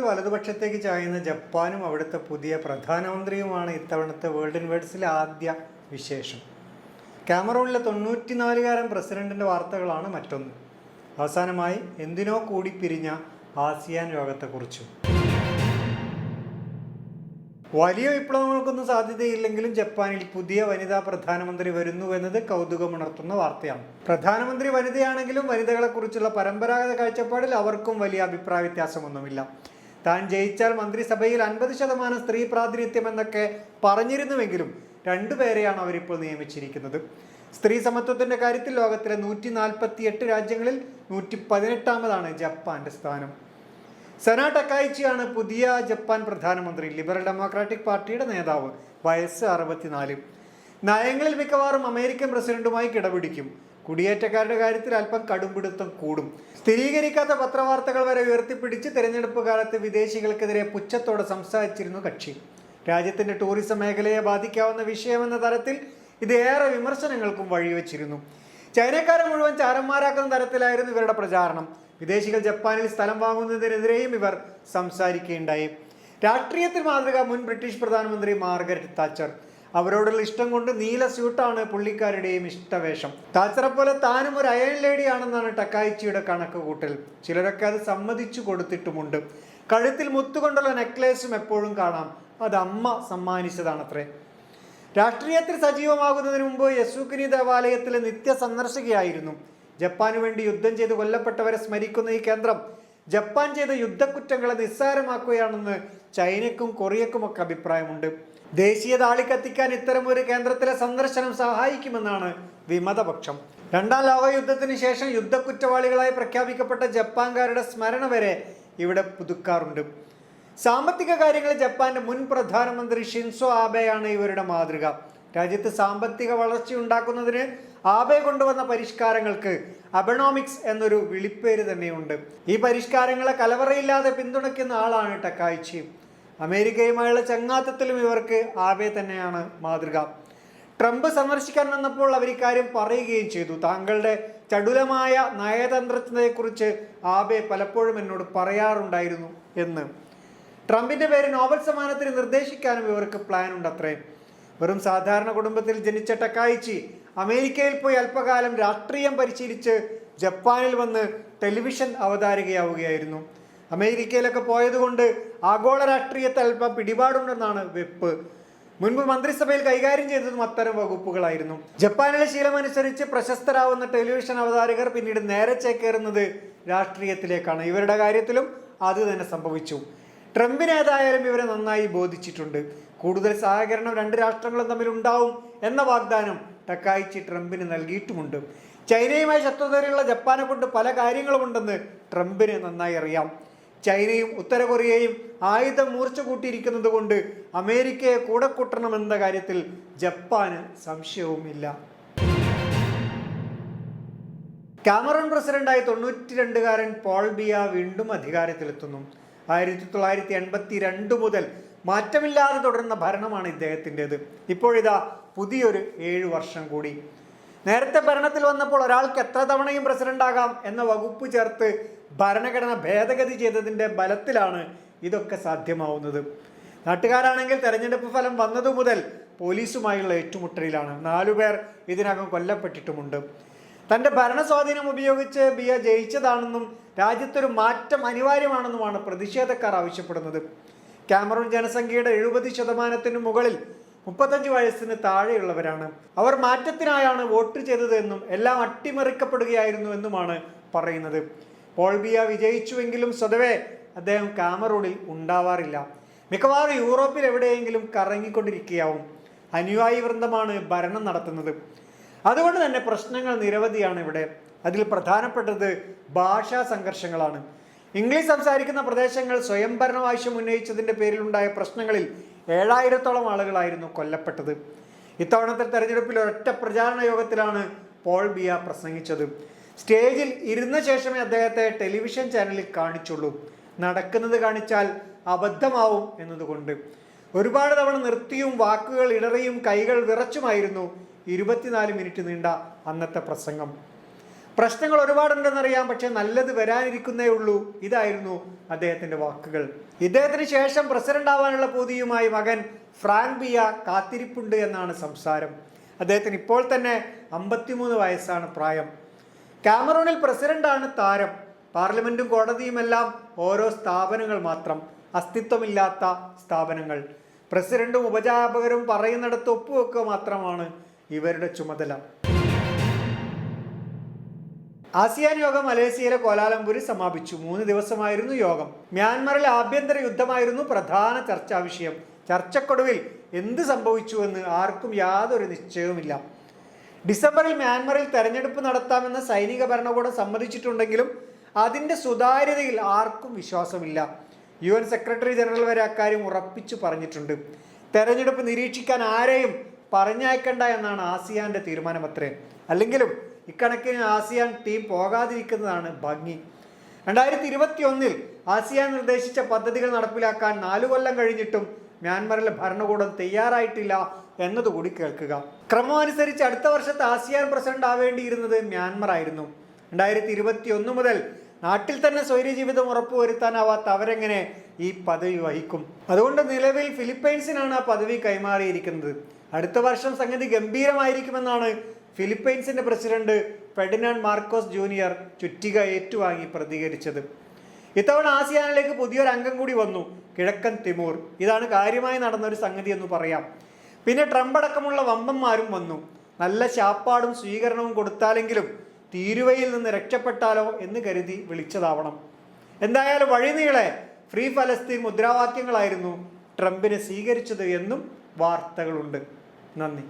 വലതുപക്ഷത്തേക്ക് ചായുന്ന ജപ്പാനും അവിടുത്തെ പുതിയ പ്രധാനമന്ത്രിയുമാണ് ഇത്തവണത്തെ വേൾഡ് ഇൻവേഡ്സിലെ ആദ്യ വിശേഷം. കാമറൂണിലെ തൊണ്ണൂറ്റിനാലുകാരൻ പ്രസിഡന്റിന്റെ വാർത്തകളാണ് മറ്റൊന്ന്. അവസാനമായി എന്തിനോ കൂടി പിരിഞ്ഞ ആസിയാൻ യോഗത്തെക്കുറിച്ചും വലിയ വിപ്ലവങ്ങൾക്കൊന്നും സാധ്യതയില്ലെങ്കിലും ജപ്പാനിൽ പുതിയ വനിതാ പ്രധാനമന്ത്രി വരുന്നു എന്നത് കൗതുകമുണർത്തുന്ന വാർത്തയാണ്. പ്രധാനമന്ത്രി വനിതയാണെങ്കിലും വനിതകളെക്കുറിച്ചുള്ള പരമ്പരാഗത കാഴ്ചപ്പാടിൽ അവർക്കും വലിയ അഭിപ്രായ വ്യത്യാസമൊന്നുമില്ല. താൻ ജയിച്ചാൽ മന്ത്രിസഭയിൽ അൻപത് ശതമാനം സ്ത്രീ പ്രാതിനിധ്യം എന്നൊക്കെ പറഞ്ഞിരുന്നുവെങ്കിലും രണ്ടുപേരെയാണ് അവരിപ്പോൾ നിയമിച്ചിരിക്കുന്നത്. സ്ത്രീ സമത്വത്തിന്റെ കാര്യത്തിൽ ലോകത്തിലെ നൂറ്റി നാൽപ്പത്തി എട്ട് രാജ്യങ്ങളിൽ നൂറ്റി പതിനെട്ടാമതാണ് ജപ്പാന്റെ സ്ഥാനം. സെനാ ടക്കായിച്ചിയാണ് പുതിയ ജപ്പാൻ പ്രധാനമന്ത്രി. ലിബറൽ ഡെമോക്രാറ്റിക് പാർട്ടിയുടെ നേതാവ്. വയസ്സ് അറുപത്തിനാല്. നയങ്ങളിൽ മിക്കവാറും അമേരിക്കൻ പ്രസിഡന്റുമായി കിടപിടിക്കും. കുടിയേറ്റക്കാരുടെ കാര്യത്തിൽ അല്പം കടുംപിടുത്തം കൂടും. സ്ഥിരീകരിക്കാത്ത പത്രവാർത്തകൾ വരെ ഉയർത്തിപ്പിടിച്ച് തെരഞ്ഞെടുപ്പ് കാലത്ത് വിദേശികൾക്കെതിരെ പുച്ഛത്തോടെ സംസാരിച്ചിരുന്നു കക്ഷി. രാജ്യത്തിന്റെ ടൂറിസം മേഖലയെ ബാധിക്കാവുന്ന വിഷയമെന്ന തരത്തിൽ ഇത് ഏറെ വിമർശനങ്ങൾക്കും വഴിവെച്ചിരുന്നു. ചൈനക്കാരെ മുഴുവൻ ചാരന്മാരാക്കുന്ന തരത്തിലായിരുന്നു ഇവരുടെ പ്രചാരണം. വിദേശികൾ ജപ്പാനിൽ സ്ഥലം വാങ്ങുന്നതിനെതിരെയും ഇവർ സംസാരിക്കുകയുണ്ടായി. രാഷ്ട്രീയത്തിൽ മാതൃക മുൻ ബ്രിട്ടീഷ് പ്രധാനമന്ത്രി മാർഗരറ്റ് താച്ചർ. അവരോടുള്ള ഇഷ്ടം കൊണ്ട് നീല സ്യൂട്ടാണ് പുള്ളിക്കാരുടെയും ഇഷ്ടവേഷം. താച്ചറ പോലെ താനും ഒരു അയൺ ലേഡിയാണെന്നാണ് ടക്കായിച്ചിയുടെ കണക്ക് കൂട്ടൽ. ചിലരൊക്കെ അത് സമ്മതിച്ചു കൊടുത്തിട്ടുമുണ്ട്. കഴുത്തിൽ മുത്തുകൊണ്ടുള്ള നെക്ലേസും എപ്പോഴും കാണാം. അത് അമ്മ സമ്മാനിച്ചതാണത്രേ. രാഷ്ട്രീയത്തിൽ സജീവമാകുന്നതിന് മുമ്പ് യസൂക്കിനി ദേവാലയത്തിലെ നിത്യ സന്ദർശകയായിരുന്നു ജപ്പാനു വേണ്ടി യുദ്ധം ചെയ്ത് കൊല്ലപ്പെട്ടവരെ സ്മരിക്കുന്ന ഈ കേന്ദ്രം ജപ്പാൻ ചെയ്ത യുദ്ധക്കുറ്റങ്ങളെ നിസ്സാരമാക്കുകയാണെന്ന് ചൈനയ്ക്കും കൊറിയക്കും ഒക്കെ അഭിപ്രായമുണ്ട്. ദേശീയ താളി കത്തിക്കാൻ ഇത്തരം ഒരു കേന്ദ്രത്തിലെ സന്ദർശനം സഹായിക്കുമെന്നാണ് വിമതപക്ഷം. രണ്ടാം ലോക യുദ്ധത്തിന് ശേഷം യുദ്ധക്കുറ്റവാളികളായി പ്രഖ്യാപിക്കപ്പെട്ട ജപ്പാൻകാരുടെ സ്മരണ വരെ ഇവിടെ പുതുക്കാറുണ്ട്. സാമ്പത്തിക കാര്യങ്ങളിൽ ജപ്പാന്റെ മുൻ പ്രധാനമന്ത്രി ഷിൻസോ ആബെയാണ് ഇവരുടെ മാതൃക. രാജ്യത്ത് സാമ്പത്തിക വളർച്ച ഉണ്ടാക്കുന്നതിന് ആബെ കൊണ്ടുവന്ന പരിഷ്കാരങ്ങൾക്ക് അബണോമിക്സ് എന്നൊരു വിളിപ്പേര് തന്നെയുണ്ട്. ഈ പരിഷ്കാരങ്ങളെ കലവറയില്ലാതെ പിന്തുണയ്ക്കുന്ന ആളാണ് ടക്കായിച്ചി. അമേരിക്കയുമായുള്ള ചങ്ങാത്തത്തിലും ഇവർക്ക് ആബെ തന്നെയാണ് മാതൃക. ട്രംപ് സന്ദർശിക്കാൻ വന്നപ്പോൾ അവർ ഇക്കാര്യം പറയുകയും ചെയ്തു. താങ്കളുടെ ചടുലമായ നയതന്ത്രജ്ഞതയെക്കുറിച്ച് ആബെ പലപ്പോഴും എന്നോട് പറയാറുണ്ടായിരുന്നു എന്ന്. ട്രംപിന്റെ പേര് നോബൽ സമ്മാനത്തിന് നിർദ്ദേശിക്കാനും ഇവർക്ക് പ്ലാൻ ഉണ്ട് അത്രേ വെറും സാധാരണ കുടുംബത്തിൽ ജനിച്ച ടക്കായിച്ചി അമേരിക്കയിൽ പോയി അല്പകാലം രാഷ്ട്രീയം പരിശീലിച്ച് ജപ്പാനിൽ വന്ന് ടെലിവിഷൻ അവതാരകയാവുകയായിരുന്നു. അമേരിക്കയിലൊക്കെ പോയതുകൊണ്ട് ആഗോള രാഷ്ട്രീയത്തെ അല്പം പിടിപാടുണ്ടെന്നാണ് വെപ്പ്. മുൻപ് മന്ത്രിസഭയിൽ കൈകാര്യം ചെയ്തതും അത്തരം വകുപ്പുകളായിരുന്നു. ജപ്പാനിലെ ശീലമനുസരിച്ച് പ്രശസ്തരാവുന്ന ടെലിവിഷൻ അവതാരകർ പിന്നീട് നേരെ ചേക്കേറുന്നത് രാഷ്ട്രീയത്തിലേക്കാണ്. ഇവരുടെ കാര്യത്തിലും അത് തന്നെ സംഭവിച്ചു. ട്രംപിനേതായാലും ഇവരെ നന്നായി ബോധിച്ചിട്ടുണ്ട്. കൂടുതൽ സഹകരണം രണ്ട് രാഷ്ട്രങ്ങളും തമ്മിൽ ഉണ്ടാവും എന്ന വാഗ്ദാനം ടക്കായിച്ചി ട്രംപിന് നൽകിയിട്ടുമുണ്ട്. ചൈനയുമായി ശത്രുതയിലുള്ള ജപ്പാനെ കൊണ്ട് പല കാര്യങ്ങളുമുണ്ടെന്ന് ട്രംപിന് നന്നായി അറിയാം. ചൈനയും ഉത്തര കൊറിയയും ആയുധം മൂർച്ച കൂട്ടിയിരിക്കുന്നത് കൊണ്ട് അമേരിക്കയെ കൂടെ കൂട്ടണമെന്ന കാര്യത്തിൽ ജപ്പാന് സംശയവുമില്ല. കാമറൂൺ പ്രസിഡന്റായി തൊണ്ണൂറ്റി രണ്ടുകാരൻ പോൾ ബിയ വീണ്ടും അധികാരത്തിലെത്തുന്നു. ആയിരത്തി തൊള്ളായിരത്തി എൺപത്തി രണ്ട് മുതൽ മാറ്റമില്ലാതെ തുടരുന്ന ഭരണമാണ് ഇദ്ദേഹത്തിന്റെത്. ഇപ്പോഴിതാ പുതിയൊരു ഏഴു വർഷം കൂടി. നേരത്തെ ഭരണത്തിൽ വന്നപ്പോൾ ഒരാൾക്ക് എത്ര തവണയും പ്രസിഡന്റ് ആകാം എന്ന വകുപ്പ് ചേർത്ത് ഭരണഘടന ഭേദഗതി ചെയ്തതിന്റെ ബലത്തിലാണ് ഇതൊക്കെ സാധ്യമാവുന്നത്. നാട്ടുകാരാണെങ്കിൽ തെരഞ്ഞെടുപ്പ് ഫലം വന്നതു മുതൽ പോലീസുമായുള്ള ഏറ്റുമുട്ടലിലാണ്. നാലുപേർ ഇതിനകം കൊല്ലപ്പെട്ടിട്ടുമുണ്ട്. തന്റെ ഭരണ സ്വാധീനം ഉപയോഗിച്ച് ബിയ ജയിച്ചതാണെന്നും രാജ്യത്തൊരു മാറ്റം അനിവാര്യമാണെന്നുമാണ് പ്രതിഷേധക്കാർ ആവശ്യപ്പെടുന്നത്. കാമറൂൺ ജനസംഖ്യയുടെ എഴുപത് ശതമാനത്തിന് മുകളിൽ മുപ്പത്തഞ്ച് വയസ്സിന് താഴെയുള്ളവരാണ്. അവർ മാറ്റത്തിനായാണ് വോട്ട് ചെയ്തത് എന്നും എല്ലാം അട്ടിമറിക്കപ്പെടുകയായിരുന്നു എന്നുമാണ് പറയുന്നത്. പോൾ ബിയ വിജയിച്ചുവെങ്കിലും സ്വതവേ അദ്ദേഹം കാമറൂണിൽ ഉണ്ടാവാറില്ല. മിക്കവാറും യൂറോപ്പിൽ എവിടെയെങ്കിലും കറങ്ങിക്കൊണ്ടിരിക്കുകയാവും. അനുയായി വൃന്ദമാണ് ഭരണം നടത്തുന്നത്. അതുകൊണ്ട് തന്നെ പ്രശ്നങ്ങൾ നിരവധിയാണ് ഇവിടെ. അതിൽ പ്രധാനപ്പെട്ടത് ഭാഷാ സംഘർഷങ്ങളാണ്. ഇംഗ്ലീഷ് സംസാരിക്കുന്ന പ്രദേശങ്ങൾ സ്വയംഭരണാവശ്യം ഉന്നയിച്ചതിന്റെ പേരിലുണ്ടായ പ്രശ്നങ്ങളിൽ ഏഴായിരത്തോളം ആളുകളായിരുന്നു കൊല്ലപ്പെട്ടത്. ഇത്തവണത്തെ തെരഞ്ഞെടുപ്പിൽ ഒരൊറ്റ പ്രചാരണ യോഗത്തിലാണ് പോൾ ബിയ പ്രസംഗിച്ചത്. സ്റ്റേജിൽ ഇരുന്ന ശേഷമേ അദ്ദേഹത്തെ ടെലിവിഷൻ ചാനലിൽ കാണിച്ചുള്ളൂ. നടക്കുന്നത് കാണിച്ചാൽ അബദ്ധമാവും എന്നതുകൊണ്ട്. ഒരുപാട് തവണ നിർത്തിയും വാക്കുകൾ ഇടറിയും കൈകൾ വിറച്ചുമായിരുന്നു ഇരുപത്തിനാല് മിനിറ്റ് നീണ്ട അന്നത്തെ പ്രസംഗം. പ്രശ്നങ്ങൾ ഒരുപാടുണ്ടെന്നറിയാം പക്ഷെ നല്ലത് വരാനിരിക്കുന്നേ ഉള്ളൂ. ഇതായിരുന്നു അദ്ദേഹത്തിന്റെ വാക്കുകൾ. ഇദ്ദേഹത്തിന് ശേഷം പ്രസിഡന്റ് ആവാനുള്ള പൂതിയുമായി മകൻ ഫ്രാങ്ക് ബിയ കാത്തിരിപ്പുണ്ട് എന്നാണ് സംസാരം. അദ്ദേഹത്തിന് ഇപ്പോൾ തന്നെ അമ്പത്തിമൂന്ന് വയസ്സാണ് പ്രായം. കാമറൂണിൽ പ്രസിഡന്റാണ് താരം. പാർലമെന്റും കോടതിയും എല്ലാം ഓരോ സ്ഥാപനങ്ങൾ മാത്രം. അസ്തിത്വമില്ലാത്ത സ്ഥാപനങ്ങൾ. പ്രസിഡന്റും ഉപജാപകരും പറയുന്നിടത്ത് ഒപ്പുവെക്കുക മാത്രമാണ് ഇവരുടെ ചുമതല. ആസിയാൻ യോഗം മലേഷ്യയിലെ കോലാലംപൂരിൽ സമാപിച്ചു. മൂന്ന് ദിവസമായിരുന്നു യോഗം. മ്യാൻമറിലെ ആഭ്യന്തര യുദ്ധമായിരുന്നു പ്രധാന ചർച്ചാ വിഷയം. ചർച്ചക്കൊടുവിൽ എന്ത് സംഭവിച്ചുവെന്ന് ആർക്കും യാതൊരു നിശ്ചയവുമില്ല. ഡിസംബറിൽ മ്യാൻമറിൽ തെരഞ്ഞെടുപ്പ് നടത്താമെന്ന് സൈനിക ഭരണകൂടം സമ്മതിച്ചിട്ടുണ്ടെങ്കിലും അതിന്റെ സുതാര്യതയിൽ ആർക്കും വിശ്വാസമില്ല. യു എൻ സെക്രട്ടറി ജനറൽ വരെ അക്കാര്യം ഉറപ്പിച്ചു പറഞ്ഞിട്ടുണ്ട്. തെരഞ്ഞെടുപ്പ് നിരീക്ഷിക്കാൻ ആരെയും പറഞ്ഞയക്കണ്ട എന്നാണ് ആസിയാന്റെ തീരുമാനമത്രേ. അല്ലെങ്കിലും ഇക്കണക്കിന് ആസിയാൻ ടീം പോകാതിരിക്കുന്നതാണ് ഭംഗി. രണ്ടായിരത്തി ഇരുപത്തി ഒന്നിൽ ആസിയാൻ നിർദ്ദേശിച്ച പദ്ധതികൾ നടപ്പിലാക്കാൻ നാലു കൊല്ലം കഴിഞ്ഞിട്ടും മ്യാൻമറിലെ ഭരണകൂടം തയ്യാറായിട്ടില്ല എന്നതുകൂടി കേൾക്കുക. ക്രമമനുസരിച്ച് അടുത്ത വർഷത്തെ ആസിയാൻ പ്രസിഡന്റ് ആവേണ്ടിയിരുന്നത് മ്യാൻമർ ആയിരുന്നു. രണ്ടായിരത്തി ഇരുപത്തി ഒന്ന് മുതൽ നാട്ടിൽ തന്നെ സ്വൈര്യജീവിതം ഉറപ്പുവരുത്താനാവാത്ത അവരെങ്ങനെ ഈ പദവി വഹിക്കും? അതുകൊണ്ട് നിലവിൽ ഫിലിപ്പൈൻസിനാണ് ആ പദവി കൈമാറിയിരിക്കുന്നത്. അടുത്ത വർഷം സംഗതി ഗംഭീരമായിരിക്കുമെന്നാണ് ഫിലിപ്പൈൻസിന്റെ പ്രസിഡന്റ് ഫെഡിനാൻഡ് മാർക്കോസ് ജൂനിയർ ചുറ്റിക ഏറ്റുവാങ്ങി പ്രതികരിച്ചത്. ഇത്തവണ ആസിയാനിലേക്ക് പുതിയൊരു അംഗം കൂടി വന്നു കിഴക്കൻ തിമൂർ. ഇതാണ് കാര്യമായി നടന്ന ഒരു സംഗതി എന്ന് പറയാം. പിന്നെ ട്രംപ് അടക്കമുള്ള വമ്പന്മാരും വന്നു. നല്ല ശാപ്പാടും സ്വീകരണവും കൊടുത്താലെങ്കിലും തീരുവയിൽ നിന്ന് രക്ഷപ്പെട്ടാലോ എന്ന് കരുതി വിളിച്ചതാവണം. എന്തായാലും വഴിനീളെ ഫ്രീ ഫലസ്തീൻ മുദ്രാവാക്യങ്ങളായിരുന്നു ട്രംപിനെ സ്വീകരിച്ചത് എന്നും വാർത്തകളുണ്ട്. നന്ദി.